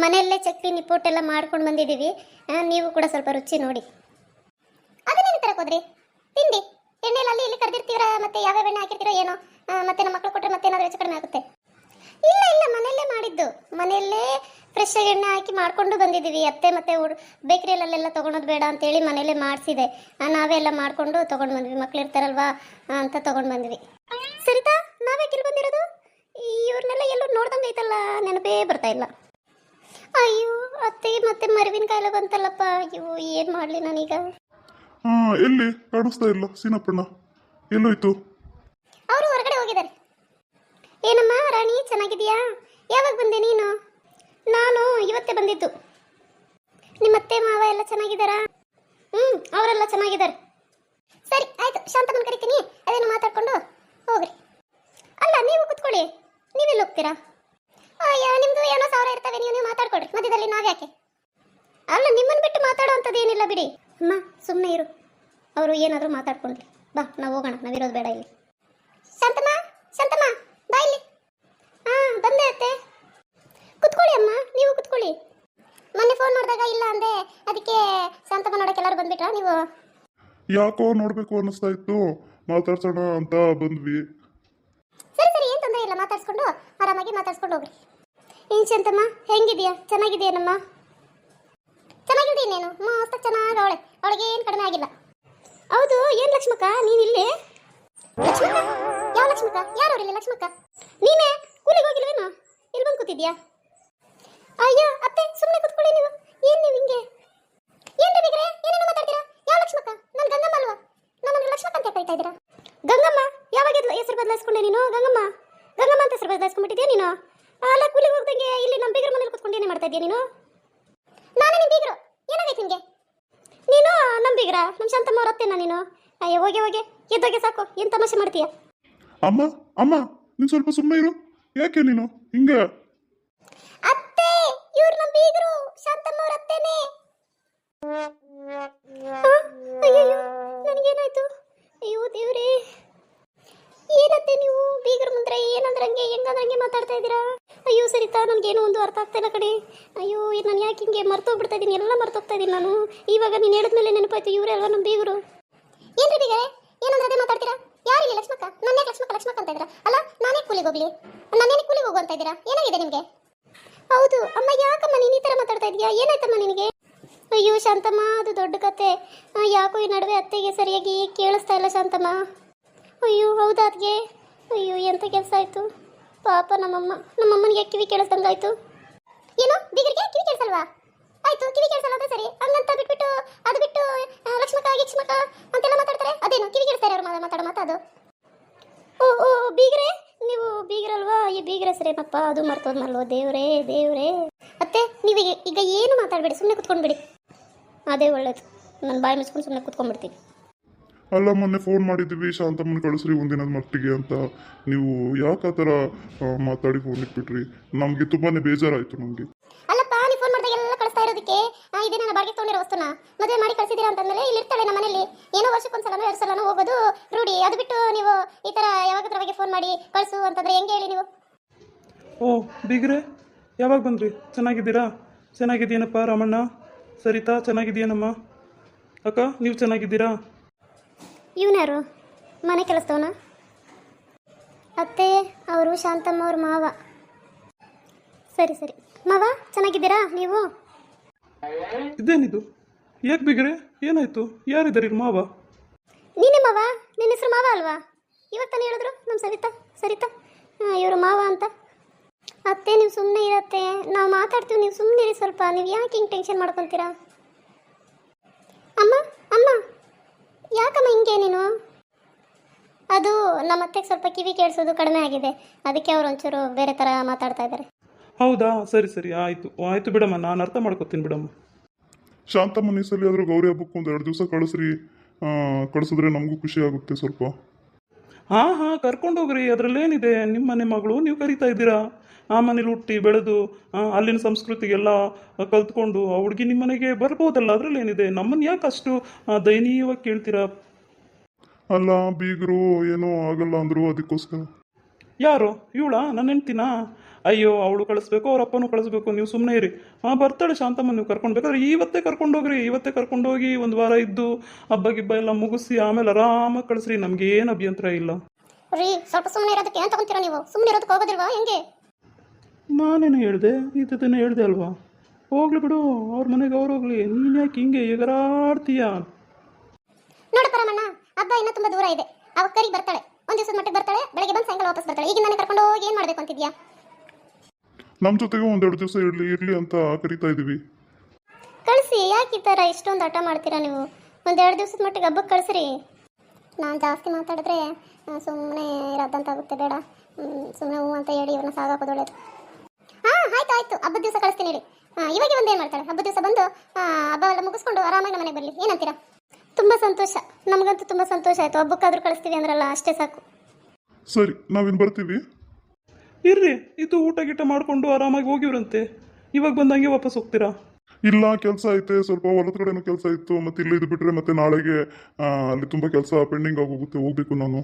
ಮನೆಯಲ್ಲೇ ಚಟ್ನಿ ನಿಪ್ಪೋಟ್ ಎಲ್ಲ ಮಾಡ್ಕೊಂಡು ಬಂದಿದ್ದೀವಿ. ನೀವು ಕೂಡ ಸ್ವಲ್ಪ ರುಚಿ ನೋಡಿ. ಅದನ್ನೇನು ತರಕೋದ್ರಿ ತಿಂಡಿ. ಎಣ್ಣೆಲಿ ಅಲ್ಲಿ ಇಲ್ಲಿ ಕರೆದಿರ್ತೀರ? ಮತ್ತೆ ಯಾವ್ಯಾವ ಎಣ್ಣೆ ಹಾಕಿರ್ತೀರೋ ಏನೋ? ಮತ್ತೆ ನಮ್ಮ ಮಕ್ಕಳು ಕೊಟ್ಟರೆ ಮತ್ತೆ ಏನಾದರೂ ಹೆಚ್ಚು ಕಡಿಮೆ ಆಗುತ್ತೆ. ಇಲ್ಲ ಇಲ್ಲ, ಮನೆಯಲ್ಲೇ ಮಾಡಿದ್ದು. ಮನೆಯಲ್ಲೇ ಫ್ರೆಶ್ ಆಗಿ ಎಣ್ಣೆ ಹಾಕಿ ಮಾಡ್ಕೊಂಡು ಬಂದಿದ್ದೀವಿ. ಅತ್ತೆ ಮತ್ತೆ ಬೇಕ್ರಿಯಲ್ಲೆಲ್ಲ ತೊಗೊಳೋದು ಬೇಡ ಅಂತೇಳಿ ಮನೆಯಲ್ಲೇ ಮಾಡಿಸಿದೆ. ನಾವೇ ಎಲ್ಲ ಮಾಡಿಕೊಂಡು ತೊಗೊಂಡು ಬಂದ್ವಿ. ಮಕ್ಳು ಇರ್ತಾರಲ್ವಾ ಅಂತ ತೊಗೊಂಡು ಬಂದ್ವಿ. ಸರಿತಾ ನಾವೇ ಕಿಲ್ ಬಂದಿರೋದು? ಇವ್ರನ್ನೆಲ್ಲ ಎಲ್ಲೂ ನೋಡ್ದಂಗೆ ಐತಲ್ಲ, ನೆನಪೇ ಬರ್ತಾ ಇಲ್ಲ. ಅಯ್ಯೋ ಅತ್ತೆ ಮತ್ತೆ ಮರವಿನ ಕಾಯಿಲೆ ಬಂತಲ್ಲಪ್ಪ. ಅಯ್ಯೋ ಏನು ಮಾಡಲಿ ನಾನೀಗ? ಹಾ ಎಲ್ಲಿ? ಕಾಣಿಸ್ತಾ ಇಲ್ಲ. ಸೀನಪ್ಪಣ್ಣ ಎಲ್ಲೋಯ್ತು? ಅವರು ಹೊರಗಡೆ ಹೋಗಿದ್ದಾರೆ. ಏನಮ್ಮ ರಾಣಿ ಚೆನ್ನಾಗಿದೆಯಾ ಯಾವಾಗ ಬಂದೆ ನೀನು? ನಾನು ಇವತ್ತೇ ಬಂದಿದ್ದು. ನಿಮ್ಮ ಅತ್ತೆ ಮಾವ ಎಲ್ಲ ಚೆನ್ನಾಗಿದ್ದಾರಾ? ಹ್ಞೂ ಅವರೆಲ್ಲ ಚೆನ್ನಾಗಿದ್ದಾರೆ. ಸರಿ ಆಯ್ತು. ಶಾಂತಮ್ಮನ ಕರಿತೀನಿ. ಅದೇನು ಮಾತಾಡ್ಕೊಂಡು ಹೋಗ್ರಿ. ಅಲ್ಲ ನೀವು ಕುತ್ಕೊಳ್ಳಿ. ನೀವೆಲ್ಲಿ ಹೋಗ್ತೀರಾ? ಅಯ್ಯೋ ನಿಮ್ದು ಏನೋ ಸಾವಿರ ಇರ್ತವೆ ನೀವು ನೀವು ಮಾತಾಡ್ಕೊಡ್ರಿ ಮಧ್ಯದಲ್ಲಿ ನಾವ್ಯಾಕೆ? ಅಲ್ಲ ನಿಮ್ಮನ್ನು ಬಿಟ್ಟು ಮಾತಾಡೋಂಥದ್ದು ಏನಿಲ್ಲ ಬಿಡಿ. ಅಮ್ಮ ಸುಮ್ಮನೆ ಇರು. ಅವರು ಏನಾದರೂ ಮಾತಾಡ್ಕೊಂಡ್ರಿ ಬಾ ನಾವು ಹೋಗೋಣ. ನಾವಿರೋದು ಬೇಡ ಇಲ್ಲಿ. ಶಾಂತಮ್ಮ ಶಾಂತಮ್ಮ ಬಾ ಇಲ್ಲಿ. ಹಾಂ ಬಂದೆ ಅತ್ತೆ. ಕುತ್ಕೊಳ್ಳಿ ಅಮ್ಮ ನೀವು ಕುತ್ಕೊಳ್ಳಿ. ಮೊನ್ನೆ ಫೋನ್ ಮಾಡಿದಾಗ ಇಲ್ಲ ಅಂದೆ. ಅದಕ್ಕೆ ಶಾಂತಮ್ಮ ನೋಡಕ್ಕೆ ಎಲ್ಲರೂ ಬಂದ್ಬಿಟ್ರಾ? ನೀವು? ಯಾಕೋ ನೋಡಬೇಕು ಅನ್ನಿಸ್ತಾ ಇತ್ತು. ಮಾತಾಡ್ಸೋಣ ಅಂತ ಬಂದ್ವಿ. ಸರಿ ಸರಿ ಏನು ತೊಂದರೆ ಇಲ್ಲ. ಮಾತಾಡ್ಸ್ಕೊಂಡು ಆರಾಮಾಗಿ ಮಾತಾಡ್ಸ್ಕೊಂಡು ಹೋಗ್ರಿ. ಏನು ಶಾಂತಮ್ಮ? ಹೆಂಗಿದ್ಯಾ? ಚೆನ್ನಾಗಿದೆಯೇನಮ್ಮ ಚೆನ್ನಾಗಿದ್ದೀನಿ ನೀನು? ಮಸ್ತ್ ಚೆನ್ನಾಗಿ ಅವಳೆ. ಅವಳಿಗೆ ಏನು ಕಡಿಮೆ ಆಗಿಲ್ಲ. ಹೌದು, ಏನು ಲಕ್ಷ್ಮಕ್ಕ? ನೀನು ಇಲ್ಲಿ? ಲಕ್ಷ್ಮಕ್ಕ? ಯಾವ ಲಕ್ಷ್ಮಕ್ಕ? ಯಾರು ಇಲ್ಲಿ, ಲಕ್ಷ್ಮಕ್ಕ? ನೀನೇ? ಕೂಲಿಗೆ ಹೋಗಿಲ್ವೇನೋ? ಇಲ್ಲಿ ಬಂದು ಕೂತಿದ್ಯಾ? ಅಯ್ಯೋ, ಅತ್ತೆ ಸುಮ್ಮನೆ ಕೂತ್ಕೊಳ್ಳಿ ನೀವು. ಏನು ನೀವು ಹಿಂಗೆ? ಏನು ಬಿಗ್ರೆ? ಏನೇನು ಮಾತಾಡ್ತೀರಾ? ಯಾವ ಲಕ್ಷ್ಮಕ್ಕ? ನಾನು ಗಂಗಮ್ಮ ಅಲ್ವಾ? ನಾನು ಲಕ್ಷ್ಮಕ್ಕ ಅಂತ ಕರಿತಾ ಇದ್ದೀರಾ? ಗಂಗಮ್ಮ, ಯಾವಾಗ ಹೆಸರು ಬದಲಾಯಿಸ್ಕೊಂಡೆ ನೀನು? ಗಂಗಮ್ಮ ಗಂಗಮ್ಮ ಅಂತ ಹೆಸರು ಬದಲಾಯಿಸ್ಕೊಂಡ್ಬಿಟ್ಟಿದ್ಯಾ ನೀನು? ಅಲ್ಲ ಕೂಲಿ ಹೋಗ್ದಂಗೆ ಇಲ್ಲಿ ನಮ್ಮ ಬೀಗರ ಮನೇಲಿ ಕೂತ್ಕೊಂಡು ಏನೇ ಮಾಡ್ತಾ ಇದೀಯ ನೀನು? ನಾನು ನಿಮ್ಮ ಬೀಗರು. ಏನಾಗೈತೆ ನಿಮಗೆ ನೀನು ನಮ್ಮ ಬೀಗರ? ನಮ್ಮ ಶಾಂತಮ್ಮ ಅವ್ರ ಅತ್ತೆನಾ ನೀನು? ಅಯ್ಯೋ ಹೋಗಿ ಹೋಗಿ. ಎದ್ದೋಗೆ ಸಾಕು. ಏನು ತಮಾಷೆ ಮಾಡ್ತೀಯ? ಅಮ್ಮ ಅಮ್ಮ ನೀನು ಸ್ವಲ್ಪ ಸುಮ್ಮನೆ ಇರು. ಯಾಕೆ ನೀನು? ಹಿಂಗೆ. ಅತ್ತೆ ಇವ್ರು ನಮ್ಮ ಬೀಗರು. ಶಾಂತಮ್ಮ ಅವ್ರ ಅತ್ತೆನೇ. ಅಯ್ಯಯ್ಯೋ ನನಗೇನಾಯ್ತು? ಅಯ್ಯೋ ದೇವ್ರೇ. ಏನತ್ತೆ ನೀವು? ಬೀಗರ ಮುಂದ್ರೆ ಏನಂದ್ರಂಗೆ ಹೆಂಗಂದ್ರಂಗೆ ಮಾತಾಡ್ತಾ ಇದ್ದೀರಾ? ಅಯ್ಯೋ ಸರಿತಾ, ನನಗೇನು ಒಂದು ಅರ್ಥ ಆಗ್ತಾ ಇಲ್ಲ ಕಡೆ ಅಯ್ಯೋ ನಾನು ಯಾಕೆ ಹಿಂಗೆ ಮರ್ತೋಗ್ಬಿಡ್ತಾ ಇದ್ದೀನಿ? ಎಲ್ಲ ಮರ್ತೋಗ್ತಾ ಇದ್ದೀನಿ ನಾನು. ಇವಾಗ ನೀನು ಹೇಳಿದ್ಮೇಲೆ ನೆನಪಾಯ್ತು ಇವರೇ ಅಲ್ವಾ ನಮ್ಮ ಬೀಗರು? ಏನ್ರಿ ಬೀಗರೇ? ಏನಂದ್ರೆ ಅದೇ ಮಾತಾಡ್ತೀರಾ? ಯಾರಿಲ್ಲ ಲಕ್ಷ್ಮಕ್ಕ? ನನ್ನೇ ಲಕ್ಷ್ಮಕ್ಕ ಲಕ್ಷ್ಮಕ್ಕ ಅಂತ ಇದ್ದೀರಾ? ಅಲ್ಲ, ನಾನೇ ಕೂಲಿಗೆ ಹೋಗ್ಲಿ? ನಾನೇನೇ ಕೂಲಿಗೆ ಹೋಗು ಅಂತ ಇದ್ದೀರಾ? ಏನಾಗಿದೆ ನಿಮಗೆ? ಹೌದು, ಅಮ್ಮ ಯಾಕಮ್ಮ ನೀನು ಈ ಥರ ಮಾತಾಡ್ತಾ ಇದೀಯಾ ಏನಾಯ್ತಮ್ಮ ನಿನಗೆ? ಅಯ್ಯೋ ಶಾಂತಮ್ಮ, ಅದು ದೊಡ್ಡ ಕತೆ. ಯಾಕೋ ಈ ನಡುವೆ ಅತ್ತೆಗೆ ಸರಿಯಾಗಿ ಕೇಳಿಸ್ತಾ ಇಲ್ಲ ಶಾಂತಮ್ಮ. ಅಯ್ಯೋ, ಹೌದಾ ಅದ್ಗೆ? ಅಯ್ಯೋ ಎಂಥ ಕೆಲಸ ಆಯಿತು? ಪಾಪ ನಮ್ಮಮ್ಮ, ನಮ್ಮಮ್ಮನಿಗೆ ಕಿವಿ ಕೇಳಿಸ್ದಂಗಾಯ್ತು ಏನು? ಬೀಗರಿಗೆ ಕಿವಿ ಕೇಳಿಸಲ್ವಾ? ಆಯ್ತು, ಕಿವಿ ಕೇಳಿಸಲ್ಲ ಅಂತ ಸರಿ? ಹಂಗಂತ ಬಿಟ್ಬಿಟ್ಟು ಅದು ಬಿಟ್ಟು ಲಕ್ಷ್ಮಕ ಗಿಕ್ಷ್ಮಕ ಅಂತೆಲ್ಲ ಮಾತಾಡ್ತಾರೆ? ಅದೇನು? ಕಿವಿ ಕೇಳಿಸ್ತಾರೆ ಅವ್ರು ಮಾತಾಡೋ ಮಾತಾಡೋ ಮಾತಾದು ಓ ಓ, ಬೀಗ್ರೆ? ನೀವು ಬೀಗ್ರಲ್ವಾ? ಈ ಬೀಗ್ರ ಸರೇನಪ್ಪ, ಅದು ಮರ್ತೋದ್ನಲ್ವೋ ದೇವ್ರೇ ದೇವ್ರೇ. ಅತ್ತೆ, ನೀವು ಈಗ ಏನು ಮಾತಾಡಬೇಡಿ ಸುಮ್ಮನೆ ಕುತ್ಕೊಂಡ್ಬಿಡಿ. ಅದೇ ಒಳ್ಳೇದು. ನಾನು ಬಾಯಿ ಮುಚ್ಕೊಂಡು ಸುಮ್ಮನೆ ಕುತ್ಕೊಂಡ್ಬಿಡ್ತೀನಿ. ಅಲ್ಲ ಮೊನ್ನೆ ಫೋನ್ ಮಾಡಿದ್ವಿ ಶಾಂತಮ್ಮನ ಕಳಿಸ್ರಿ ಒಂದಿನದ ಮಟ್ಟಿಗೆ ಅಂತ. ನೀವು ಯಾಕೆ ಆ ಥರ ಮಾತಾಡಿ ಫೋನ್ ಇಟ್ಬಿಟ್ರಿ? ನಮಗೆ ತುಂಬಾನೇ ಬೇಜಾರಾಯಿತು ನಮಗೆ. ಅಲ್ಲಪ್ಪ ನೀವು ಫೋನ್ ಮಾಡಿದಾಗ ಎಲ್ಲ ಕಳಿಸ್ತಾ ಇರೋದಕ್ಕೆ? ಇದೇ ನನ್ನ ಬಾಡಿಗೆ ತೊಗೊಂಡಿರೋ ವಸ್ತುನ. ಮದುವೆ ಮಾಡಿ ಕಳಿಸಿದ್ದೀರಾ ಅಂತಂದ್ಮೇಲೆ ಇಲ್ಲಿ ಇರ್ತಾಳೆ ನಮ್ಮ ಮನೇಲಿ ಏನೋ ವರ್ಷಕ್ಕೊಂದ್ಸಲನೋ ಎರಡು ಸಲನೋ ಹೋಗೋದು ರೂಢಿ. ಅದು ಬಿಟ್ಟು ನೀವು ಈ ಥರ ಯಾವಾಗದ್ರವಾಗಿ ಫೋನ್ ಮಾಡಿ ಕಳಿಸು ಅಂತಂದ್ರೆ ಹೆಂಗೆ ಹೇಳಿ ನೀವು? ಓ ಬಿಗ್ರೆ? ಯಾವಾಗ ಬಂದ್ರಿ? ಚೆನ್ನಾಗಿದ್ದೀರಾ? ಚೆನ್ನಾಗಿದ್ದೀನಪ್ಪ ರಾಮಣ್ಣ. ಸರಿತಾ ಚೆನ್ನಾಗಿದ್ದೀಯನಮ್ಮ. ಅಕ್ಕ ನೀವು ಚೆನ್ನಾಗಿದ್ದೀರಾ? ಇವನ್ಯಾರು? ಮನೆ ಕೆಲಸದವನ? ಅತ್ತೆ ಅವರು ಶಾಂತಮ್ಮ ಅವ್ರ ಮಾವ. ಸರಿ ಸರಿ. ಮಾವ ಚೆನ್ನಾಗಿದ್ದೀರಾ ನೀವು? ಇದೇನಿದು? ಯಾಕೆ ಬೀಗ್ರೆ? ಏನಾಯ್ತು? ಯಾರಿದ್ದಾರೆ ಮಾವ? ನೀನೆ ಮಾವ? ನಿನ್ನ ಹೆಸರು ಮಾವ ಅಲ್ವಾ? ಇವಾಗ ತಾನೇ ಹೇಳಿದ್ರು ನಮ್ಮ ಸವಿತಾ ಸರಿತಾ? ಇವರು ಮಾವ ಅಂತ. ಅತ್ತೆ ನೀವು ಸುಮ್ಮನೆ ಇರತ್ತೆ ನಾವು ಮಾತಾಡ್ತೀವಿ ನೀವು ಸುಮ್ಮನೆ ಇರಿ ಸ್ವಲ್ಪ. ನೀವು ಯಾಕೆ ಹಿಂಗೆ ಟೆನ್ಷನ್ ಮಾಡ್ಕೊತೀರಾ? ಅಮ್ಮ ಅಮ್ಮ. ಯಾಕಮ್ಮ ಹಿಂಗೆ ನೀನು? ಅದು ನಮ್ಮ ಅತ್ತೆಗೆ ಸ್ವಲ್ಪ ಕಿವಿ ಕೇಳಿಸೋದು ಕಡಿಮೆ ಆಗಿದೆ. ಅದಕ್ಕೆ ಅವ್ರು ಒಂಚೂರು ಬೇರೆ ಥರ ಮಾತಾಡ್ತಾ ಇದ್ದಾರೆ ಹೌದಾ? ಸರಿ ಸರಿ. ಆಯಿತು. ಆಯಿತು ಬಿಡಮ್ಮ. ನಾನು ಅರ್ಥ ಮಾಡ್ಕೊತೀನಿ ಬಿಡಮ್ಮ. ಶಾಂತಮ್ಮ ಸಲ ಆದರೂ ಗೌರಿ ಹಬ್ಬಕ್ಕೆ ಒಂದು ಎರಡು ದಿವಸ ಕಳಿಸ್ರಿ. ಆ, ಕಳಿಸಿದ್ರೆ ನಮಗೂ ಖುಷಿ ಆಗುತ್ತೆ ಸ್ವಲ್ಪ. ಹಾಂ ಹಾಂ ಕರ್ಕೊಂಡು ಹೋಗ್ರಿ. ಅದರಲ್ಲೇನಿದೆ? ನಿಮ್ಮ ಮನೆ ಮಗಳು ನೀವು ಕರಿತಾ ಇದ್ದೀರಾ? ಆ ಮನೇಲಿ ಹುಟ್ಟಿ ಬೆಳೆದು ಅಲ್ಲಿನ ಸಂಸ್ಕೃತಿಗೆಲ್ಲ ಕಲ್ತ್ಕೊಂಡು ಆ ಹುಡುಗಿ ನಿಮ್ಮ ಮನೆಗೆ ಬರ್ಬೋದಲ್ಲ ಅದರಲ್ಲೇನಿದೆ ನಮ್ಮನ್ನು ಯಾಕೆ ಅಷ್ಟು ದಯನೀಯವಾಗಿ ಕೇಳ್ತೀರಾ? ಅಲ್ಲ ಬೀಗರು ಏನೋ ಆಗಲ್ಲ ಅಂದರು ಅದಕ್ಕೋಸ್ಕರ. ಯಾರು? ಇವಳ? ನನ್ನ ಹೆಂಡ್ತಿನಾ? ಅಯ್ಯೋ ಅವಳು ಕಳಿಸ್ಬೇಕು ಅವ್ರ ಅಪ್ಪನೂ ಕಳಿಸ್ಬೇಕು. ನೀವು ಸುಮ್ಮನೆ ಇರಿ. ಹಾಂ ಬರ್ತಾಳೆ ಶಾಂತಮ್ಮ ನೀವು ಕರ್ಕೊಂಡು ಬೇಕಾದ್ರೆ ಇವತ್ತೇ ಕರ್ಕೊಂಡೋಗ್ರಿ ಇವತ್ತೇ ಕರ್ಕೊಂಡೋಗಿ ಒಂದು ವಾರ ಇದ್ದು ಹಬ್ಬ ಗಿಬ್ಬ ಎಲ್ಲ ಮುಗಿಸಿ ಆಮೇಲೆ ಆರಾಮಾಗಿ ಕಳಿಸ್ರಿ. ನಮ್ಗೆ ಏನು ಅಭ್ಯಂತರ ಇಲ್ಲ. ರೀ ಸ್ವಲ್ಪ ಸುಮ್ಮನೆ ಇರೋದಕ್ಕೆ ಏನು ತಗೊಂತೀರಾ ನೀವು? ಸುಮ್ಮನೆ ಇರೋದಕ್ಕೆ ಹೋಗೋದಿಲ್ವಾ? ಹೆಂಗೆ? ನಾನೇನು ಹೇಳಿದೆ? ಇದನ್ನು ಹೇಳಿದೆ ಅಲ್ವಾ? ಹೋಗ್ಲಿ ಬಿಡು ಅವ್ರ ಮನೆಗೆ ಅವ್ರು ಹೋಗ್ಲಿ. ನೀನು ಯಾಕೆ ಹಿಂಗೆ ಎಗರಾಡ್ತೀಯ? ನೋಡು ಪರಮಣ್ಣ ಹಬ್ಬ ಇನ್ನೂ ತುಂಬಾ ದೂರ ಇದೆ. ಅವ ಕರಿಗೆ ಬರ್ತಾಳೆ. ಒಂದ್ ದಿವಸದ ಮಟ್ಟಿಗೆ ಬರ್ತಾಳೆ ಬೆಳಗ್ಗೆ ಬಂದು ಸಾಯಂಕಾಲ ವಾಪಸ್ ಬರ್ತಾಳೆ. ಈಗ ನಾನು ಕರ್ಕೊಂಡು ಹೋಗಿ ಏನು ಮಾಡ್ಬೇಕು ಅಂತಿದ್ಯಾ? ನಮ್ಮ ಜೊತೆಗೆ ಒಂದೆರಡು ದಿವಸ ಇರಲಿ ಇರಲಿ ಅಂತ ಕರಿತಾ ಇದ್ದೀವಿ ಕಳಿಸಿ ಯಾಕೆ ಈ ಥರ ಇಷ್ಟೊಂದು ಆಟ ಮಾಡ್ತೀರಾ ನೀವು? ಒಂದೆರಡು ದಿವಸದ ಮಟ್ಟಿಗೆ ಹಬ್ಬಕ್ಕೆ ಕಳಿಸ್ರಿ. ನಾನು ಜಾಸ್ತಿ ಮಾತಾಡಿದ್ರೆ ಸುಮ್ಮನೆ ಇರೋದಂತಾಗುತ್ತೆ ಬೇಡ. ಸುಮ್ಮನೆ ಹ್ಞೂ ಅಂತ ಹೇಳಿ ಇವ್ರನ್ನ ಸಾಗಾಕೋದು ಒಳ್ಳೇದು. ಆಯ್ತು ಹಬ್ಬದ ದಿವಸ ಕಳಿಸ್ತೀನಿ ಹೇಳಿ ಇವಾಗ ಒಂದು ಏನು ಮಾಡ್ತಾಳೆ ಹಬ್ಬದ ದಿವಸ ಬಂದು ಹಬ್ಬ ಎಲ್ಲ ಮುಗಿಸ್ಕೊಂಡು ಆರಾಮಾಗಿ ಮನೆಗೆ ಬರಲಿ. ಏನಂತೀರಾ ತುಂಬ ಸಂತೋಷ. ನಮಗಂತೂ ತುಂಬ ಸಂತೋಷ ಆಯಿತು. ಹಬ್ಬಕ್ಕಾದ್ರೂ ಕಳಿಸ್ತೀವಿ ಅಂದ್ರಲ್ಲ ಅಷ್ಟೇ ಸಾಕು. ಸರಿ ನಾವೇನು ಬರ್ತೀವಿ. ಇರ್ರಿ ಇದು ಊಟ ಗೀಟ ಮಾಡಿಕೊಂಡು ಆರಾಮಾಗಿ ಹೋಗಿವ್ರಂತೆ. ಇವಾಗ ಬಂದಂಗೆ ವಾಪಸ್ ಹೋಗ್ತೀರಾ? ಇಲ್ಲ ಕೆಲಸ ಐತೆ. ಸ್ವಲ್ಪ ಹೊಲದ ಕಡೆನೂ ಕೆಲಸ ಇತ್ತು. ಮತ್ತೆ ಇಲ್ಲಿ ಇದು ಬಿಟ್ರೆ ಮತ್ತೆ ನಾಳೆಗೆ ಆ, ಅಲ್ಲಿ ತುಂಬ ಕೆಲಸ ಪೆಂಡಿಂಗ್ ಆಗೋಗುತ್ತೆ. ಹೋಗ್ಬೇಕು ನಾನು.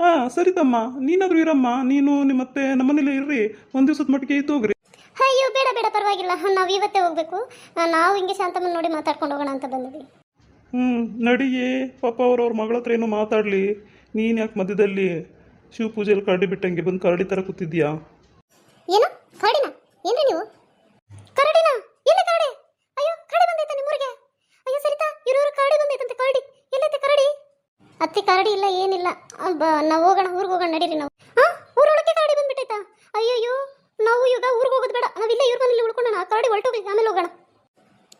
ಹಾಂ ಸರಿ ತಮ್ಮ. ನೀನಾದರೂ ಇರಮ್ಮ. ನೀನು ನಿಮ್ಮತ್ತೆ ನಮ್ಮನೇಲೆ ಇರ್ರಿ. ಒಂದು ದಿವಸದ ಮಟ್ಟಿಗೆ ಇತ್ತು ಹೋಗ್ರಿ. ಅಯ್ಯೋ ಬೇಡ ಬೇಡ ಪರವಾಗಿಲ್ಲ. ನಾವು ಇವತ್ತೇ ಹೋಗಬೇಕು. ನಾವು ಹಿಂಗೆ ಶಾಂತಮ್ಮನ ನೋಡಿ ಮಾತಾಡ್ಕೊಂಡು ಹೋಗೋಣ ಅಂತ ಬಂದಿದ್ವಿ ಹ್ಞೂ ನಡಿಯೇ. ಪಾಪ ಅವ್ರವ್ರ ಮಗಳ ಹತ್ರ ಏನು ಮಾತಾಡಲಿ. ನೀನು ಯಾಕೆ ಮಧ್ಯದಲ್ಲಿ ಶಿವ ಪೂಜೆಯಲ್ಲಿ ಕರಡಿ ಬಿಟ್ಟಂಗೆ ಬಂದು ಕರಡಿ ಥರ ಕೂತಿದ್ಯಾ? ಏನು? ಕರಡಿನ? ಏನ್ರಿ ನೀವು? ಕರಡಿನ? ಎಲ್ಲಿ ಕರಡಿ? ಅಯ್ಯೋ ಕರಡಿ ಬಂದೈತೆ ನಿಮ್ಮೂರಿಗೆ ಅಯ್ಯೋ ಸರಿತಾ ಇರೋರು ಕರಡಿ ಬಂದೈತಂತೆ ಕರಡಿ. ಎಲ್ಲೈತೆ ಕರಡಿ? ಅತ್ತಿ ಕರಡಿ ಇಲ್ಲ ಏನಿಲ್ಲ. ನಾವು ಹೋಗೋಣ ಊರಿಗೆ ಹೋಗೋಣ ನಡೀರಿ ನಾವು. ಹಾ ನಾವು ಈಗ ಊರಿಗೆ ಹೋಗೋದು ಬೇಡ. ನಾವು ಇಲ್ಲೇ ಇವ್ರ ಮನೇಲಿ ಉಳ್ಕೊಂಡು ಆ ಕರಡಿ ಹೊರಟೋಗ್ಲಿ ಆಮೇಲೆ ಹೋಗೋಣ.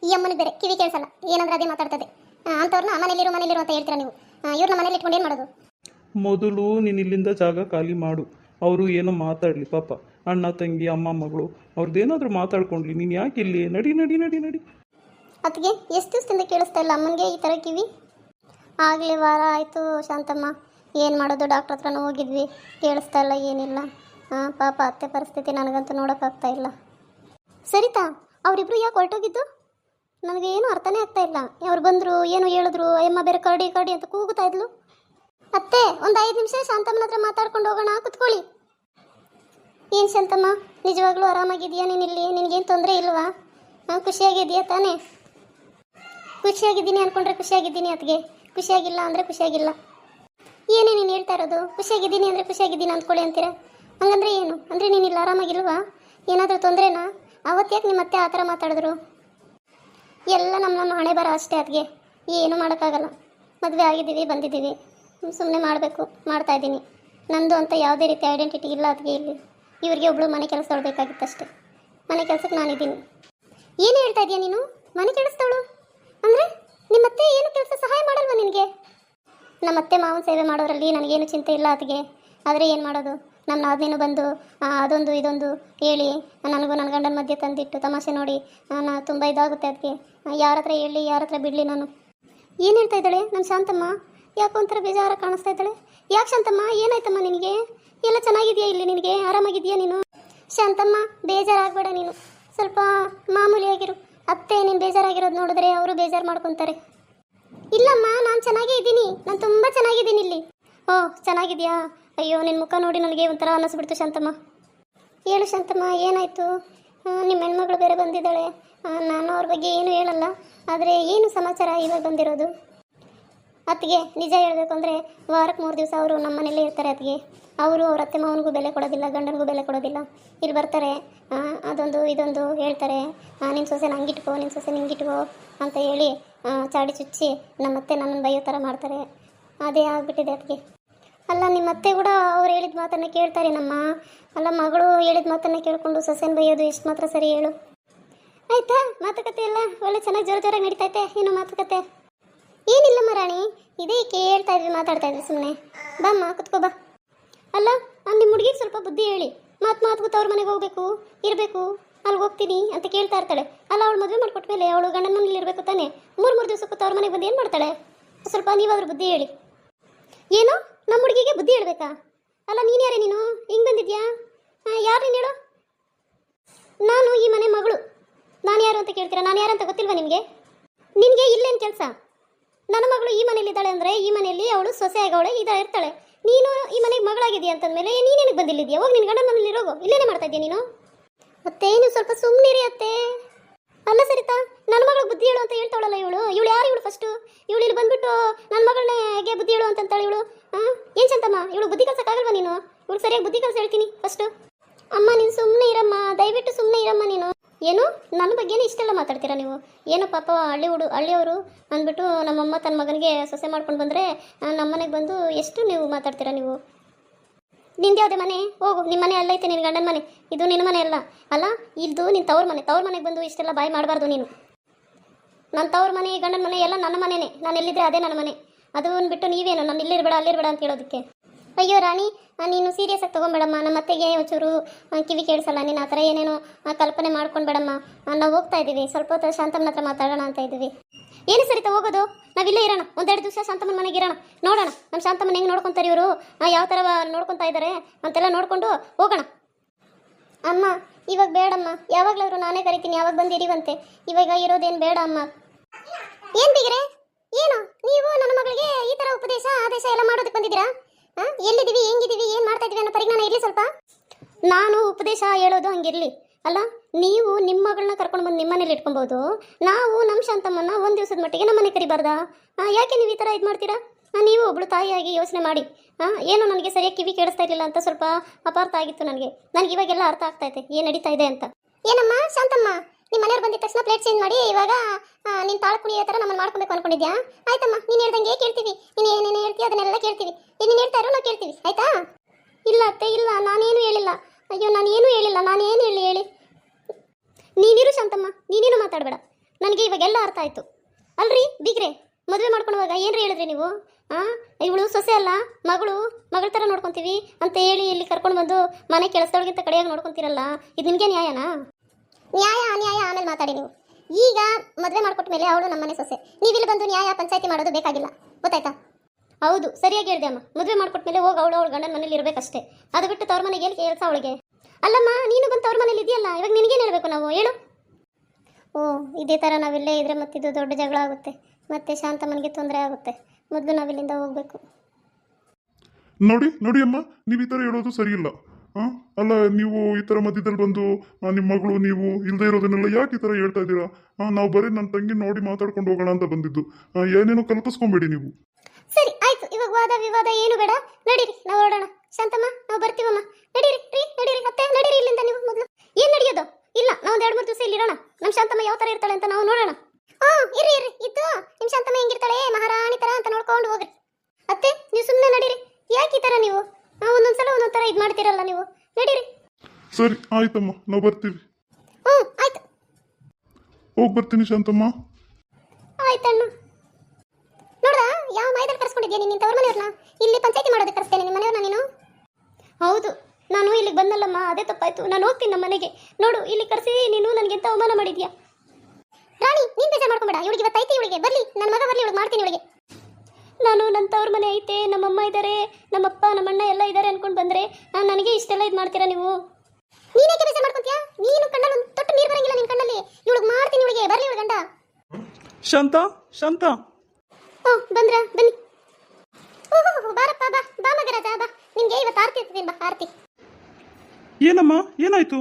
ಈ ಅಮ್ಮನಿಗೆ ಬೇರೆ ಕಿವಿ ಕೇಳಿಸಲ್ಲ. ಏನಂದ್ರೆ ಅದೇ ಮಾತಾಡ್ತದೆ. ಆ, ಅಂಥವ್ರನ್ನ ಮನೇಲಿರು ಮನೇಲಿರು ಅಂತ ಹೇಳ್ತೀರಾ ನೀವು? ಇವ್ರನ್ನ ಮನೇಲಿ ಇಟ್ಕೊಂಡು ಏನು ಮಾಡೋದು? ಮೊದಲು ನೀನು ಇಲ್ಲಿಂದ ಜಾಗ ಖಾಲಿ ಮಾಡು. ಅವರು ಏನೋ ಮಾತಾಡಲಿ ಪಾಪ. ಅಣ್ಣ ತಂಗಿ ಅಮ್ಮ ಮಗಳು. ಅವ್ರದ್ದೇನಾದರೂ ಮಾತಾಡ್ಕೊಂಡ್ಲಿ. ನೀನು ಯಾಕೆ ಇಲ್ಲಿ? ನಡಿ ನಡಿ ನಡಿ ನಡಿ. ಅದಕ್ಕೆ ಎಷ್ಟು ದಿವಸದಿಂದ ಕೇಳಿಸ್ತಾ ಇಲ್ಲ ಅಮ್ಮನಿಗೆ ಈ ಥರ ಕಿವಿ? ಆಗಲಿ ವಾರ ಆಯಿತು ಶಾಂತಮ್ಮ. ಏನು ಮಾಡೋದು? ಡಾಕ್ಟ್ರ್ ಹತ್ರನೂ ಹೋಗಿದ್ವಿ. ಕೇಳಿಸ್ತಾ ಇಲ್ಲ ಏನಿಲ್ಲ. ಹಾಂ, ಪಾಪ ಅತ್ತೆ ಪರಿಸ್ಥಿತಿ ನನಗಂತೂ ನೋಡೋಕ್ಕಾಗ್ತಾ ಇಲ್ಲ. ಸರಿತಾ, ಅವರಿಬ್ರು ಯಾಕೆ ಹೊರಟೋಗಿದ್ದು? ನನಗೆ ಏನು ಅರ್ಥನೇ ಆಗ್ತಾ ಇಲ್ಲ. ಅವ್ರು ಬಂದರು, ಏನು ಹೇಳಿದ್ರು, ಅಯ್ಯಮ್ಮ ಬೇರೆ ಕರಡಿ ಕರಡಿ ಅಂತ ಕೂಗುತ್ತಾ ಇದ್ಲು. ಅತ್ತೆ, ಒಂದು ಐದು ನಿಮಿಷ ಶಾಂತಮ್ಮನ ಹತ್ರ ಮಾತಾಡ್ಕೊಂಡು ಹೋಗೋಣ, ಕುತ್ಕೊಳ್ಳಿ. ಏನು ಶಾಂತಮ್ಮ, ನಿಜವಾಗ್ಲೂ ಆರಾಮಾಗಿದೆಯಾ ನೀನು ಇಲ್ಲಿ? ನಿನಗೇನು ತೊಂದರೆ ಇಲ್ವಾ? ಹಾಂ ಖುಷಿಯಾಗಿದೆಯಾ ತಾನೇ? ಖುಷಿಯಾಗಿದ್ದೀನಿ ಅನ್ಕೊಂಡ್ರೆ ಖುಷಿಯಾಗಿದ್ದೀನಿ ಅದಕ್ಕೆ ಖುಷಿಯಾಗಿಲ್ಲ ಅಂದರೆ ಖುಷಿಯಾಗಿಲ್ಲ. ಏನೇ ನೀನು ಹೇಳ್ತಾ ಇರೋದು? ಖುಷಿಯಾಗಿದ್ದೀನಿ ಅಂದರೆ ಖುಷಿಯಾಗಿದ್ದೀನಿ ಅಂದ್ಕೊಳ್ಳಿ ಅಂತೀರ? ಹಂಗಂದ್ರೆ ಏನು? ಅಂದರೆ ನೀನು ಇಲ್ಲಿ ಆರಾಮಾಗಿಲ್ವಾ? ಏನಾದರೂ ತೊಂದರೆನಾ? ಅವತ್ತ್ಯಾಕೆ ನಿಮ್ಮ ಅತ್ತೆ ಆ ಥರ ಮಾತಾಡಿದ್ರು? ಎಲ್ಲ ನಮ್ಮ ನಮ್ಮ ಹಣೆ ಬರ ಅಷ್ಟೇ ಅದಕ್ಕೆ ಏನು ಮಾಡೋಕ್ಕಾಗಲ್ಲ. ಮದುವೆ ಆಗಿದ್ದೀವಿ, ಬಂದಿದ್ದೀವಿ. ಸುಮ್ಮನೆ ಮಾಡಬೇಕು, ಮಾಡ್ತಾ ಇದ್ದೀನಿ. ನಂದು ಅಂತ ಯಾವುದೇ ರೀತಿ ಐಡೆಂಟಿಟಿ ಇಲ್ಲ ಅದಕ್ಕೆ ಇಲ್ಲಿ. ಇವರಿಗೆ ಒಬ್ಳು ಮನೆ ಕೆಲಸ ಅಷ್ಟೇ. ಮನೆ ಕೆಲಸಕ್ಕೆ ನಾನಿದ್ದೀನಿ. ಏನು ಹೇಳ್ತಾ ಇದೀಯ ನೀನು? ಮನೆ ಕೆಲಸದವಳು? ಅಂದರೆ ನಿಮ್ಮತ್ತೆ ಏನು ಕೆಲಸ ಸಹಾಯ ಮಾಡಲ್ವಾ ನಿನಗೆ? ನಮ್ಮತ್ತೆ ಮಾವನ ಸೇವೆ ಮಾಡೋರಲ್ಲಿ ನನಗೇನು ಚಿಂತೆ ಇಲ್ಲ ಅದಕ್ಕೆ ಆದರೆ ಏನು ಮಾಡೋದು? ನಮ್ಮ ನಾದಿನೇನು ಬಂದು ಅದೊಂದು ಇದೊಂದು ಹೇಳಿ, ನನಗೂ ನನ್ನ ಗಂಡನ ಮಧ್ಯೆ ತಂದಿಟ್ಟು ತಮಾಷೆ ನೋಡಿ ನಾನು ತುಂಬ ಇದಾಗುತ್ತೆ ಅದಕ್ಕೆ ಯಾರ ಹತ್ರ ಹೇಳಿ, ಯಾರ ಹತ್ರ ಬಿಡಲಿ ನಾನು? ಏನು ಹೇಳ್ತಾ ಇದ್ದಾಳೆ ನಮ್ಮ ಶಾಂತಮ್ಮ? ಯಾಕೋ ಒಂಥರ ಬೇಜಾರ ಕಾಣಿಸ್ತಾ ಇದ್ದಾಳೆ? ಯಾಕೆ ಶಾಂತಮ್ಮ, ಏನಾಯ್ತಮ್ಮ ನಿನಗೆ? ಎಲ್ಲ ಚೆನ್ನಾಗಿದೆಯಾ ಇಲ್ಲಿ ನಿನಗೆ? ಆರಾಮಾಗಿದೆಯಾ ನೀನು? ಶಾಂತಮ್ಮ, ಬೇಜಾರಾಗಬೇಡ ನೀನು. ಸ್ವಲ್ಪ ಮಾಮೂಲಿಯಾಗಿರು. ಅತ್ತೆ ನೀನು ಬೇಜಾರಾಗಿರೋದು ನೋಡಿದ್ರೆ ಅವರು ಬೇಜಾರು ಮಾಡ್ಕೊತಾರೆ. ಇಲ್ಲಮ್ಮ, ನಾನು ಚೆನ್ನಾಗೇ ಇದ್ದೀನಿ. ನಾನು ತುಂಬ ಚೆನ್ನಾಗಿದ್ದೀನಿ ಇಲ್ಲಿ. ಓ, ಚೆನ್ನಾಗಿದೆಯಾ? ಅಯ್ಯೋ ನಿನ್ನ ಮುಖ ನೋಡಿ ನನಗೆ ಒಂಥರ ಅನ್ನಿಸ್ಬಿಡ್ತು ಶಾಂತಮ್ಮ. ಹೇಳು ಶಾಂತಮ್ಮ, ಏನಾಯಿತು? ನಿಮ್ಮ ಹೆಣ್ಮಗಳು ಬೇರೆ ಬಂದಿದ್ದಾಳೆ. ನಾನು ಅವ್ರ ಬಗ್ಗೆ ಏನು ಹೇಳಲ್ಲ. ಆದರೆ ಏನು ಸಮಾಚಾರ ಇವಾಗ ಬಂದಿರೋದು? ಅತ್ತಿಗೆ, ನಿಜ ಹೇಳಬೇಕು ಅಂದರೆ ವಾರಕ್ಕೆ ಮೂರು ದಿವಸ ಅವರು ನಮ್ಮ ಇರ್ತಾರೆ ಅತ್ತಿಗೆ. ಅವರು ಅವ್ರ ಅತ್ತೆ ಮಾವನಿಗೂ ಬೆಲೆ ಕೊಡೋದಿಲ್ಲ, ಗಂಡನಿಗೂ ಬೆಲೆ ಕೊಡೋದಿಲ್ಲ. ಇಲ್ಲಿ ಬರ್ತಾರೆ. ಅದೊಂದು, ಇದೊಂದು ಹೇಳ್ತಾರೆ. ನಿನ್ನ ಸೊಸೆ ನಂಗಿಟ್ಕೋ ನಿನ್ನ ಸೊಸೆ ನಿಂಗಿಟ್ಕೋ ಅಂತ ಹೇಳಿ ಚಾಡಿ ಚುಚ್ಚಿ ನಮ್ಮತ್ತೆ ನನ್ನನ್ನು ಬೈಯೋ ಥರ ಮಾಡ್ತಾರೆ. ಅದೇ ಆಗ್ಬಿಟ್ಟಿದೆ ಅದಕ್ಕೆ. ಅಲ್ಲ, ನಿಮ್ಮ ಅತ್ತೆ ಕೂಡ ಅವ್ರು ಹೇಳಿದ ಮಾತನ್ನು ಕೇಳ್ತಾರೆ ನಮ್ಮ. ಅಲ್ಲ, ಮಗಳು ಹೇಳಿದ ಮಾತನ್ನು ಕೇಳಿಕೊಂಡು ಸೊಸೆನ ಬೈಯೋದು ಎಷ್ಟು ಮಾತ್ರ ಸರಿ ಹೇಳು. ಆಯ್ತಾ? ಮಾತುಕತೆ ಎಲ್ಲ ಒಳ್ಳೆ ಚೆನ್ನಾಗಿ ಜೋರ ಜೋರಾಗಿ ನಡೀತೈತೆ ಏನು ಮಾತುಕತೆ? ಏನಿಲ್ಲ ಮರಾಣಿ. ಇದೇ ಕೇಳ್ತಾ ಇದ್ವಿ, ಮಾತಾಡ್ತಾ ಇದ್ವಿ ಸುಮ್ಮನೆ ಬಾಮ್ಮ, ಕುತ್ಕೋ, ಬಾ. ಅಲ್ಲ ನಿಮ್ಮ ಹುಡುಗಿಗೆ ಸ್ವಲ್ಪ ಬುದ್ಧಿ ಹೇಳಿ. ಮಾತು ಮಾತು ಅವ್ರ ಮನೆಗೆ ಹೋಗ್ಬೇಕು, ಇರಬೇಕು. ಅಲ್ಲಿ ಹೋಗ್ತೀನಿ ಅಂತ ಕೇಳ್ತಾ ಇರ್ತಾಳೆ. ಅಲ್ಲ, ಅವಳು ಮದುವೆ ಮಾಡ್ಕೊಟ್ಮೇಲೆ ಅವಳು ಗಂಡನ ಮನೇಲಿ ಇರಬೇಕು ತಾನೆ. ಮೂರು ಮೂರು ದಿವಸಕ್ಕೂ ತವ್ರ ಮನೆಗೆ ಬಂದು ಏನು ಮಾಡ್ತಾಳೆ? ಸ್ವಲ್ಪ ನೀವಾದ್ರೂ ಬುದ್ಧಿ ಹೇಳಿ. ಏನು? ನಮ್ಮ ಹುಡುಗಿಗೆ ಬುದ್ಧಿ ಹೇಳ್ಬೇಕಾ? ಅಲ್ಲ, ನೀನು ಯಾರೇ ನೀನು? ಹಿಂಗೆ ಬಂದಿದ್ಯಾ? ಯಾರು ನೀನು ಹೇಳು? ನಾನು ಈ ಮನೆ ಮಗಳು. ನಾನು ಯಾರು ಅಂತ ಕೇಳ್ತೀರಾ? ನಾನು ಯಾರು ಅಂತ ಗೊತ್ತಿಲ್ವಾ ನಿಮಗೆ? ನಿನಗೆ ಇಲ್ಲೇನು ಕೆಲಸ? ನನ್ನ ಮಗಳು ಈ ಮನೇಲಿ ಇದ್ದಾಳೆ ಅಂದರೆ ಈ ಮನೆಯಲ್ಲಿ ಅವಳು ಸೊಸೆ ಆಗವಳೆ ಇದ ಇರ್ತಾಳೆ. ನೀನು ಈ ಮನೆಗೆ ಮಗಳಾಗಿದೆಯಾ ಅಂತಂದ್ಮೇಲೆ ನೀನೇನಕ್ಕೆ ಬಂದಿಲ್ಲಿದ್ಯಾ ಹೋಗಿ ನಿನ್ನ ಗಂಡನ ಮನೇಲಿ ಇರೋಗು ಇಲ್ಲೇನೆ ಮಾಡ್ತಾ ಇದೀಯ ನೀನು? ಮತ್ತೆ ನೀವು ಸ್ವಲ್ಪ ಸುಮ್ಮನಿರಿ ಅತ್ತೆ. ಅಲ್ಲ ಸರಿತಾ ನನ್ನ ಮಗಳು ಬುದ್ಧಿ ಹೇಳು ಅಂತ ಹೇಳ್ತಾಳಲ್ಲ ಇವಳು. ಇವಳು ಯಾರು ಇವಳು ಫಸ್ಟು ಇವಳು ಇಲ್ಲಿ ಬಂದ್ಬಿಟ್ಟು ನನ್ನ ಮಗಳನ್ನೇ ಬುದ್ಧಿ ಹೇಳು ಅಂತಂತಾಳೆ ಇವಳು? ಹಾಂ ಏನು ಚಂತಮ್ಮ ಇವಳು ಬುದ್ಧಿ ಕಲ್ಸಕ್ಕಾಗಲ್ವಾ ನೀನು? ಇವಳು ಸರಿಯಾಗಿ ಬುದ್ಧಿ ಕಲ್ಸ ಹೇಳ್ತೀನಿ ಫಸ್ಟು ಅಮ್ಮ, ನೀನು ಸುಮ್ಮನೆ ಇರಮ್ಮ, ದಯವಿಟ್ಟು ಸುಮ್ಮನೆ ಇರಮ್ಮ ನೀನು. ಏನು? ನನ್ನ ಬಗ್ಗೆನೇ ಇಷ್ಟೆಲ್ಲ ಮಾತಾಡ್ತೀರಾ ನೀವು? ಏನು ಪಾಪ ಹಳ್ಳಿ ಹುಡು ಹಳ್ಳಿಯವರು ಅಂದ್ಬಿಟ್ಟು ನಮ್ಮಮ್ಮ ತನ್ನ ಮಗನಿಗೆ ಸೊಸೆ ಮಾಡ್ಕೊಂಡು ಬಂದರೆ ನಮ್ಮನೆಗೆ ಬಂದು ಎಷ್ಟು ನೀವು ಮಾತಾಡ್ತೀರಾ ನೀವು? ನಿಂದು ಯಾವುದೇ ಮನೆ? ಹೋಗು ನಿಮ್ಮ ಮನೆ ಅಲ್ಲೈತೆ ನಿನ್ನ ಗಂಡನ ಮನೆ. ಇದು ನಿನ್ನ ಮನೆ ಅಲ್ಲ. ಅಲ್ಲ ಇದು ನಿನ್ನ ತವ್ರ ಮನೆ. ತವ್ರ ಮನೆಗೆ ಬಂದು ಇಷ್ಟೆಲ್ಲ ಬಾಯ್ ಮಾಡಬಾರ್ದು ನೀನು. ನನ್ನ ತವ್ರ ಮನೆ, ಗಂಡನ ಮನೆ ಎಲ್ಲ ನನ್ನ ಮನೆನೇ. ನಾನು ಎಲ್ಲಿದ್ರೆ ಅದೇ ನನ್ನ ಮನೆ. ಅದು ಬಿಟ್ಟು ನೀವೇನು? ನಾನು ಇಲ್ಲಿರ್ಬೇಡ ಅಲ್ಲಿರ್ಬೇಡ ಅಂತ ಹೇಳೋದಕ್ಕೆ? ಅಯ್ಯೋ ರಾಣಿ ನೀನು ಸೀರಿಯಸ್ ಆಗಿ ತೊಗೊಂಬೇಡಮ್ಮ. ನಮ್ಮ ಅತ್ತೆಗೆ ಒಂಚೂರು ಕಿವಿ ಕೇಳಿಸಲ್ಲ. ನೀನು ಆ ಥರ ಏನೇನೋ ಕಲ್ಪನೆ ಮಾಡ್ಕೊಂಡ್ಬೇಡಮ್ಮ. ನಾವು ಹೋಗ್ತಾ ಇದ್ದೀವಿ. ಸ್ವಲ್ಪ ಹೊತ್ತು ಶಾಂತಮ್ಮನ ಹತ್ರ ಮಾತಾಡೋಣ ಅಂತ ಇದ್ದೀವಿ. ಏನು ಸರಿತಾ ಹೋಗೋದು? ನಾವಿಲ್ಲೇ ಇರೋಣ. ಒಂದೆರಡು ದಿವಸ ಶಾಂತಮ್ಮನ ಮನೆಗೆ ಇರೋಣ. ನೋಡೋಣ. ನಮ್ಮ ಶಾಂತಮ್ಮನ ಹೆಂಗೆ ನೋಡ್ಕೊತಾರೆ ಇವರು? ಯಾವ ಥರ ನೋಡ್ಕೊತಾ ಇದ್ದಾರೆ ಅಂತೆಲ್ಲ ನೋಡಿಕೊಂಡು ಹೋಗೋಣ. ಅಮ್ಮ, ಇವಾಗ ಬೇಡಮ್ಮ. ಯಾವಾಗಲಾದ್ರು ನಾನೇ ಕರಿತೀನಿ. ಯಾವಾಗ ಬಂದು ಇರಿವಂತೆ. ಇವಾಗ ಇರೋದೇನು ಬೇಡ ಅಮ್ಮ. ಏನು ಬಿಗ್ರೆ? ಏನು? ನೀವು ನನ್ನ ಮಗಳಿಗೆ ಈ ಥರ ಉಪದೇಶ, ಆದೇಶ ಎಲ್ಲ ಮಾಡೋದಕ್ಕೆ ಬಂದಿದ್ದೀರಾ? ಹಾಂ ಎಲ್ಲಿದ್ದೀವಿ? ಹೆಂಗಿದ್ದೀವಿ? ಏನು ಮಾಡ್ತಾ ಇದೀವಿ ಅನ್ನೋ ಪರಿಜ್ಞಾನ ಇರಲಿ ಸ್ವಲ್ಪ. ನಾನು ಉಪದೇಶ ಹೇಳೋದು ಹಂಗಿರ್ಲಿ. ಅಲ್ಲ, ನೀವು ನಿಮ್ಮ ಮಗಳನ್ನ ಕರ್ಕೊಂಡು ಬಂದು ನಿಮ್ಮ ಮನೇಲಿ ಇಟ್ಕೊಬೋದು? ನಾವು ನಮ್ಮ ಶಾಂತಮ್ಮನ ಒಂದು ದಿವಸದ ಮಟ್ಟಿಗೆ ನಮ್ಮ ಮನೆಗೆ ಯಾಕೆ ನೀವು ಈ ಥರ ಇದು ಮಾಡ್ತೀರಾ? ನೀವು ಒಬ್ಳು ತಾಯಿಯಾಗಿ ಯೋಚನೆ ಮಾಡಿ. ಹಾಂ ಏನು ನನಗೆ ಸರಿಯಾಗಿ ಕಿವಿ ಕೇಳಿಸ್ತಾ ಇರಲಿಲ್ಲ ಅಂತ ಸ್ವಲ್ಪ ಅಪಾರ್ಥ ಆಗಿತ್ತು ನನಗೆ. ನನಗೆ ಇವಾಗೆಲ್ಲ ಅರ್ಥ ಆಗ್ತಾ ಇದೆ, ಏನು ನಡೀತಾ ಇದೆ ಅಂತ. ಏನಮ್ಮ, ಶಾಂತಮ್ಮ? ನಿಮ್ಮ ಮನೆಯವ್ರು ಬಂದಿದ ತಕ್ಷಣ ಪ್ಲೇಟ್ ಚೇಂಜ್ ಮಾಡಿ, ಇವಾಗ ನಿನ್ನ ತಾಳು ಕುಣಿಯೋ ಥರ ನಮ್ಮನ್ನು ಮಾಡ್ಕೊಬೇಕು ಅನ್ಕೊಂಡಿದ್ಯಾ? ಆಯ್ತಮ್ಮ, ನೀನು ಹೇಳ್ದಂಗೆ ಕೇಳ್ತೀವಿ. ನೀನು ಏನೇನು ಹೇಳ್ತೀವಿ ಅದನ್ನೆಲ್ಲ ಕೇಳ್ತೀವಿ. ನೀನು ಹೇಳ್ತಾ ಇರೋ ನಾವು ಕೇಳ್ತೀವಿ. ಆಯ್ತಾ? ಇಲ್ಲ ಅತ್ತೆ, ಇಲ್ಲ, ನಾನೇನು ಹೇಳಿಲ್ಲ. ಅಯ್ಯೋ, ನಾನು ಏನೂ ಹೇಳಿಲ್ಲ. ನಾನು ಏನು ಹೇಳಿ ಹೇಳಿ? ನೀನಿರು ಶಾಂತಮ್ಮ, ನೀನೇನು ಮಾತಾಡಬೇಡ. ನನಗೆ ಇವಾಗೆಲ್ಲ ಅರ್ಥ ಆಯಿತು. ಅಲ್ರಿ, ಬಿಗ್ರೆ, ಮದುವೆ ಮಾಡ್ಕೊಳುವಾಗ ಏನು ಹೇಳಿದ್ರಿ ನೀವು? ಹಾಂ ಇವಳು ಸೊಸೆ ಅಲ್ಲ, ಮಗಳು, ಮಗಳ ಥರ ನೋಡ್ಕೊತೀವಿ ಅಂತ ಹೇಳಿ ಇಲ್ಲಿ ಕರ್ಕೊಂಡು ಬಂದು ಮನೆ ಕೆಲಸದೊಳಗಿಂತ ಕಡೆಯಾಗಿ ನೋಡ್ಕೊತೀರಲ್ಲ, ಇದು ನಿಮಗೆ ನ್ಯಾಯನಾ? ನ್ಯಾಯ ಅನ್ಯಾಯ ಆಮೇಲೆ ಮಾತಾಡಿ ನೀವು. ಈಗ ಮದುವೆ ಮಾಡ್ಕೊಟ್ಟ ಮೇಲೆ ಅವಳು ನಮ್ಮನೆ ಸೊಸೆ. ನೀವು ಇಲ್ಲಿ ಬಂದು ನ್ಯಾಯ, ಪಂಚಾಯತಿ ಮಾಡೋದು ಬೇಕಾಗಿಲ್ಲ. ಗೊತ್ತಾಯ್ತಾ? ಹೌದು ಸರಿಯಾಗಿ ಹೇಳಿದೆ ಅಮ್ಮ. ಮದುವೆ ಮಾಡ್ಕೊಟ್ಮೇಲೆ ಹೋಗಿ ಅವಳು ಅವಳು ಗಂಡನ ಮನೇಲಿ ಇರಬೇಕಷ್ಟೇ. ಅದು ಬಿಟ್ಟು ತವ್ರ ಮನೆಗೆ ಏನು ಕೆಲಸ ಅವಳಿಗೆ? ಅಲ್ಲಮ್ಮ ನೀನು ಬಂದು ತವ್ರ ಮನೇಲಿ ಇದೆಯಲ್ಲ? ಇವಾಗ ನಿನಗೇನು ಹೇಳಬೇಕು ನಾವು? ಹೇಳು. ಓ ಇದೇ ಥರ ನಾವಿಲ್ಲೇ ಇದ್ರೆ ಮತ್ತಿದು ದೊಡ್ಡ ಜಗಳ ಆಗುತ್ತೆ. ಮತ್ತೆ ಶಾಂತ ಮನೆಗೆ ತೊಂದರೆ ಆಗುತ್ತೆ. ಮೊದಲು ನಾವಿಲ್ಲಿಂದ ಹೋಗಬೇಕು. ನೋಡಿ ನೋಡಿ ಅಮ್ಮ ನೀವು ಈ ಥರ ಹೇಳೋದು ಸರಿ ಇಲ್ಲ ಹಾಂ? ಅಲ್ಲ ನೀವು ಈ ಥರ ಮಧ್ಯದಲ್ಲಿ ಬಂದು ನಿಮ್ಮ ಮಗಳು ನೀವು ಇಲ್ಲದೆ ಇರೋದನ್ನೆಲ್ಲ ಯಾಕೆ ಈ ಥರ ಹೇಳ್ತಾ ಇದ್ದೀರಾ? ಹಾಂ ನಾವು ಬರೀ ನನ್ನ ತಂಗಿ ನೋಡಿ ಮಾತಾಡ್ಕೊಂಡು ಹೋಗೋಣ ಅಂತ ಬಂದಿದ್ದು. ಏನೇನೋ ಕಲ್ಪಿಸ್ಕೊಂಬೇಡಿ ನೀವು. ಸರಿ ವಾದ ವಿವಾದ ಏನು ಬೇಡ. ನಡೀರಿ ನಾವು ಹೊರಡೋಣ. ಶಾಂತಮ್ಮ ನಾವು ಬರ್ತೀವಮ್ಮ. ನಡೀರಿ ರೀ ನಡೀರಿ. ಮತ್ತೆ ನಡೀರಿ ಇಲ್ಲಿಂದ ನೀವು ಮೊದಲು. ಏನ್ ನಡೆಯೋದು? ಇಲ್ಲ ನಾವು ಒಂದ್ ಎರಡು ಮೂರು ದಿವಸ ಇಲ್ಲಿ ಇರೋಣ ನಮ್ಮ ಶಾಂತಮ್ಮ ಯಾವ ತರ ಇರ್ತಾಳೆ ಅಂತ ನಾವು ನೋಡೋಣ. ಹಾ ಇರ್ರಿ ಇರ್ರಿ. ಇದ್ದು ನಿಮ್ಮ ಶಾಂತಮ್ಮ ಹೆಂಗಿರ್ತಾಳೆ ಮಹಾರಾಣಿ ತರ ಅಂತ ನೋಡ್ಕೊಂಡು ಹೋಗ್ರಿ. ಅತ್ತೆ ನೀವು ಸುಮ್ಮನೆ ನಡೀರಿ. ಯಾಕೆ ಈ ಥರ ನೀವು? ನಾವು ಒಂದೊಂದ್ಸಲ ಒಂದೊಂದು ತರ ಇದು ಮಾಡ್ತೀರಲ್ಲ ನೀವು. ನಡೀರಿ. ಸರಿ ಆಯ್ತಮ್ಮ. ನಾವು ಬರ್ತೀವಿ. ಹ್ಞೂ ಆಯ್ತು. ಹೋಗಿ ಬರ್ತೀನಿ ಶಾಂತಮ್ಮ. ಆಯ್ತಣ್ಣ. ನೋಡ್ದಾ ಯಾವ ಮೈದಲ್ಲಿ ಕರ್ಸ್ಕೊಂಡಿದ್ಯಾ ನೀನು? ತವ್ರ ಮನೆಯವ್ರನ್ನ? ಇಲ್ಲಿ ಪಂಚಾಯತಿ ಮಾಡೋದಕ್ಕೆ ಕರೆಸ್ತೇನೆ, ನಿಮ್ಮ ಮನೆಯವ್ರನ್ನ ನೀನು? ಹೌದು, ನಾನು ಇಲ್ಲಿಗೆ ಬಂದಲ್ಲಮ್ಮ, ಅದೇ ತಪ್ಪಾಯ್ತು. ನಾನು ಹೋಗ್ತೀನಿ ನಮ್ಮ ಮನೆಗೆ. ನೋಡು, ಇಲ್ಲಿ ಕರೆಸಿ, ನೀನು ನನಗೆ ಎಂತ ಅವಮಾನ ಮಾಡಿದ್ಯಾ? ರಾಣಿ, ನೀನು ಬೇಜಾರು ಮಾಡ್ಕೊಂಬೇಡ. ಇವಳಿಗೆ ಇವತ್ತೈತೆ ಇವಳಿಗೆ. ಬರಲಿ ನನ್ನ ಮಗ ಬರಲಿ, ಇವಳಿಗೆ ಮಾಡ್ತೀನಿ ಇವಳಿಗೆ. ನಾನು ನನ್ನ ತವ್ರ ಮನೆ ಐತೆ, ನಮ್ಮಮ್ಮ ಇದ್ದಾರೆ ನಮ್ಮಪ್ಪ, ನಮ್ಮಣ್ಣ ಎಲ್ಲ ಇದ್ದಾರೆ ಅನ್ಕೊಂಡು ಬಂದರೆ ನನಗೆ ಇಷ್ಟೆಲ್ಲ ಇದು ಮಾಡ್ತೀರಾ ನೀವು? ನೀನೇಕೆ ಬೇಜಾರು ಮಾಡ್ಕೊಂತೀಯಾ? ನೀನು ಕಣ್ಣಲ್ಲಿ ಒಂದು ತೊಟ್ಟು ನೀರು ಬರಂಗಿಲ್ಲ ನಿನ್ನ ಕಣ್ಣಲ್ಲಿ. ಇವಳಿಗೆ ಮಾಡ್ತೀನಿ ಇವಳಿಗೆ. ಬರಲಿ ಇವಳು ಗಂಡ. ಶಾಂತ ಶಾಂತ. ಓ ಬಂದ್ರ? ಬನ್ನಿ. ಓಹೋ ಬಾರಪ್ಪ ಬಾ. ಬಾ ಮಗರಾಜ ಬಾ. ನಿಮ್ಗೆ ಇವತ್ತು ಆರತಿ ಇರ್ತೀನಿ ಬಾ ಆರತಿ. ಏನಮ್ಮ? ಏನಾಯ್ತು?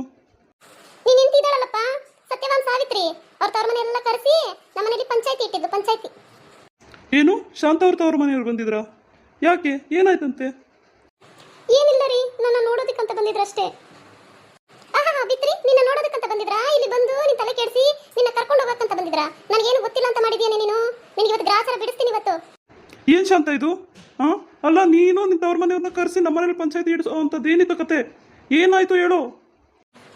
ನೀನ್ ನಿಂತಿದ್ದಾಳಲ್ಲಪ್ಪ? ಸತ್ಯವಾನ್ ಸಾವಿತ್ರಿ ಅವ್ರ ತವ್ರ ಮನೆ ಎಲ್ಲ ಕರೆಸಿ ನಮ್ಮನೇಲಿ ಪಂಚಾಯತಿ ಇಟ್ಟಿದ್ದು ಪಂಚಾಯತಿ. ಏನು? ಶಾಂತ ಅವ್ರ ತವ್ರ ಮನೆಯವ್ರು ಬಂದಿದ್ರಾ? ಯಾಕೆ? ಏನಾಯ್ತಂತೆ? ಏನಿಲ್ಲ ರೀ ನನ್ನ ನೋಡೋದಕ್ಕಂತ ಬಂದಿದ್ರಷ್ಟೇ ಆಹಾ ಬಿತ್ರಿ ನಿನ್ನ ನೋಡೋದಕ್ಕಂತ ಬಂದಿದ್ರಾ? ಇಲ್ಲಿ ಬಂದು ನಿನ್ನ ತಲೆ ಕೆಡಿಸಿ ನಿನ್ನ ಕರ್ಕೊಂಡು ಹೋಗಕ್ಕಂತ ಬಂದಿದ್ರಾ? ನನಗೇನು ಗೊತ್ತಿಲ್ಲ ಅಂತ ಮಾಡಿದ್ಯಾನೆ ನೀನು? ನಿನಗೆ ಇವತ್ತು ಗ್ರಾಚಾರ ಬಿಡಿಸ್ತೀನಿ ಇವತ್ತು. ಏನು ಶಾಂತ ಇದು? ಹಾಂ ಅಲ್ಲ ನೀನು ನಿನ್ನ ತವ್ರ ಮನೆಯವ್ರನ್ನ ಕರೆಸಿ ನಮ್ಮ ಮನೇಲಿ ಪಂಚಾಯತಿ ಇಡಿಸೋ ಅಂಥದ್ದು ಏನಿತ್ತು ಕತೆ? ಏನಾಯ್ತು ಹೇಳು?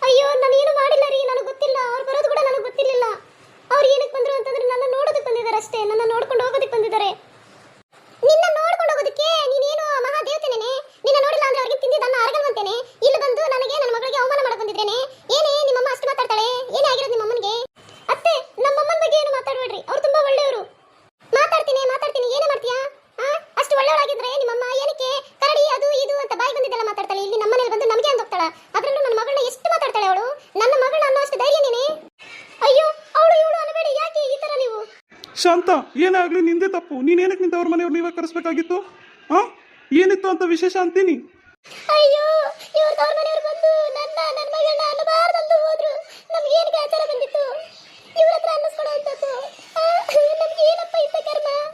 ಅಯ್ಯೋ ನಾನು ಏನು ಮಾಡಿಲ್ಲ ರೀ ನನಗೆ ಗೊತ್ತಿಲ್ಲ. ಅವ್ರು ಬರೋದು ಕೂಡ ನನಗೆ ಗೊತ್ತಿರಲಿಲ್ಲ. ಅವ್ರು ಏನಕ್ಕೆ ಬಂದ್ರು ಅಂತಂದ್ರೆ ನನ್ನ ನೋಡೋದಕ್ಕೆ ಬಂದಿದ್ದಾರೆ ಅಷ್ಟೇ. ನನ್ನ ನೋಡ್ಕೊಂಡು ಹೋಗೋದಕ್ಕೆ ಬಂದಿದ್ದಾರೆ. ನಿನ್ನ ನೋಡ್ಕೊಂಡು ಹೋಗೋದಕ್ಕೆ ನೀನೇನು ಮಹಾದೇವತೆನೇ ನಿನ್ನ ನೋಡಿಲ್ಲ ಅಂದ್ರೆ ಅವ್ರಿಗೆ ತಿಂದಿದ್ದನ್ನ ಅರಗಲ್ವಂತೇನೆ? ಇಲ್ಲಿ ಬಂದು ನನಗೆ ನನ್ನ ಮಗಳಿಗೆ ಅವಮಾನ ಮಾಡಕ್ ಏನೇ ನಿಮ್ಮಮ್ಮ ಅಷ್ಟು ಮಾತಾಡ್ತಾಳೆ? ಏನೇ ಆಗಿರೋದು ನಿಮ್ಮಮ್ಮನಿಗೆ ಅತ್ತೆ ನಮ್ಮಮ್ಮನ ಬಗ್ಗೆ ಏನು ಮಾತಾಡಬೇಡ್ರಿ. ಅವ್ರು ತುಂಬಾ ಒಳ್ಳೆಯವರು. ಮಾತಾಡ್ತೀನಿ ಮಾತಾಡ್ತೀನಿ. ಏನೇ ಮಾಡ್ತೀಯಾ? ಆ? ಅಷ್ಟು ಒಳ್ಳೆಯವಳಾಗಿದ್ರೆ ನಿಮ್ಮಮ್ಮ ಏನಕ್ಕೆ? ಕರಡಿ ಅದು ಇದು ಅಂತ ಬಾಯಿ ಬಂದಿದ್ದೆಲ್ಲ ಮಾತಾಡ್ತಾಳೆ. ಇಲ್ಲಿ ನಮ್ಮನೇಲಿ ಬಂದು ನಮಗೆ ಅಂದೋಗ್ತಾಳ ಅದರಲ್ಲೂ ನನ್ನ ಮಗಳನ್ನ ಎಷ್ಟು ಮಾತಾಡ್ತಾಳೆ ಅವಳು? ನನ್ನ ಮಗಳನ್ನ ಅನ್ನೋ ಅಷ್ಟು ಧೈರ್ಯ ನೀನೆ? ಅಯ್ಯೋ ಅವಳು ಇವಳು ಅನ್ನಬೇಡಿ. ಯಾಕೆ ಈ ತರ ನೀವು? ಶಾಂತ ಏನೇ ಆಗಲಿ ನಿಂದೇ ತಪ್ಪು. ನೀನು ಏನಕ್ಕೆ ನಿಂತ ಅವ್ರ ಮನೆಯವ್ರು ನೀವೇ ಕರೆಸ್ಬೇಕಾಗಿತ್ತು? ಹಾಂ ಏನಿತ್ತು ಅಂತ ವಿಶೇಷ ಅಂತೀನಿ? ಅಯ್ಯೋ ಇವ್ರ ತವ್ರ ಮನೆಯವ್ರು ಬಂದು ನನ್ನ ನನ್ನ Spider-Man.